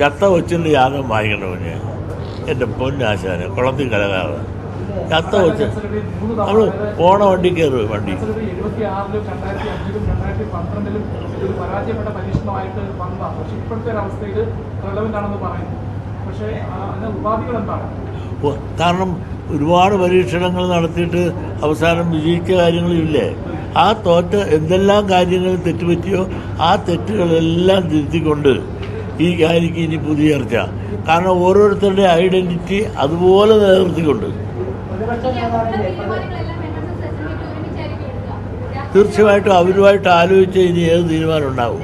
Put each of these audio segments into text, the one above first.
ചത്ത കൊച്ചിന്റെ യാഗം വാങ്ങിക്കണമെന്ന് എന്റെ പൊന്നാശാന് കുളത്തിൽ കലകാതെ. ചത്ത കൊച്ച് നമ്മൾ പോണ വണ്ടി കയറും വണ്ടി. എഴുപത്തി ആറിലും രണ്ടായിരത്തി അഞ്ചിലും രണ്ടായിരത്തി പന്ത്രണ്ടിലും ഇതൊരു പരാജയപ്പെട്ട പരീക്ഷണമായിട്ട് വന്നതാണ്. പക്ഷെ ഇപ്പോഴത്തെ ഒരു അവസ്ഥയിൽ റെലവെന്റ് ആണെന്ന് പറയുന്നു. പക്ഷേ ആ, അതിന് ഉപാധികൾ എന്താണ്? ഓ, കാരണം ഒരുപാട് പരീക്ഷണങ്ങൾ നടത്തിയിട്ട് അവസാനം വിജയിച്ച കാര്യങ്ങളില്ലേ? ആ തോറ്റ എന്തെല്ലാം കാര്യങ്ങൾ തെറ്റുപറ്റിയോ ആ തെറ്റുകളെല്ലാം തിരുത്തിക്കൊണ്ട് ഈ കാര്യക്ക് ഇനി പുതിയ ചർച്ച. കാരണം ഓരോരുത്തരുടെ ഐഡന്റിറ്റി അതുപോലെ നിലനിർത്തിക്കൊണ്ട്. തീർച്ചയായിട്ടും അവരുമായിട്ട് ആലോചിച്ച് ഇനി ഏത് തീരുമാനം ഉണ്ടാവും.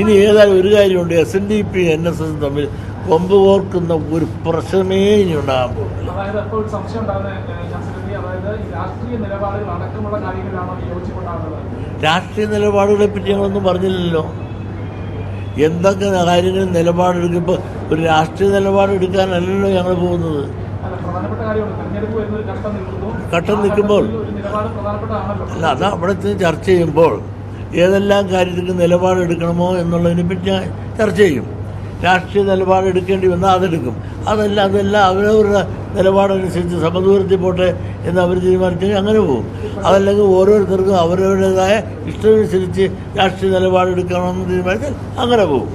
ഇനി ഏതായാലും ഒരു കാര്യമുണ്ട്. S N D P N S S തമ്മിൽ കൊമ്പ് കോർക്കുന്ന ഒരു പ്രശ്നമേ ഇനി ഉണ്ടാകാൻ പോകുന്നില്ല. രാഷ്ട്രീയ നിലപാടുകളെ പറ്റി ഞങ്ങളൊന്നും പറഞ്ഞില്ലല്ലോ. എന്തൊക്കെ കാര്യങ്ങൾ നിലപാടെടുക്കുമ്പോൾ ഒരു രാഷ്ട്രീയ നിലപാടെടുക്കാനല്ലല്ലോ ഞങ്ങൾ പോകുന്നത്. ഘട്ടം നിൽക്കുമ്പോൾ. അല്ല അത് അവിടെ ചർച്ച ചെയ്യുമ്പോൾ ഏതെല്ലാം കാര്യത്തിൽ നിലപാടെടുക്കണമോ എന്നുള്ളതിനെ പറ്റി ഞാൻ ചർച്ച ചെയ്യും. രാഷ്ട്രീയ നിലപാടെടുക്കേണ്ടി വന്നാൽ അതെടുക്കും. അതെല്ലാം അതെല്ലാം അവരവരുടെ നിലപാടനുസരിച്ച് സമദൂരത്തിൽ പോട്ടെ എന്ന് അവർ തീരുമാനിച്ചെങ്കിൽ അങ്ങനെ പോകും. അതല്ലെങ്കിൽ ഓരോരുത്തർക്കും അവരവരുടേതായ ഇഷ്ടമനുസരിച്ച് രാഷ്ട്രീയ നിലപാടെടുക്കണമെന്ന് തീരുമാനിച്ചാൽ അങ്ങനെ പോകും.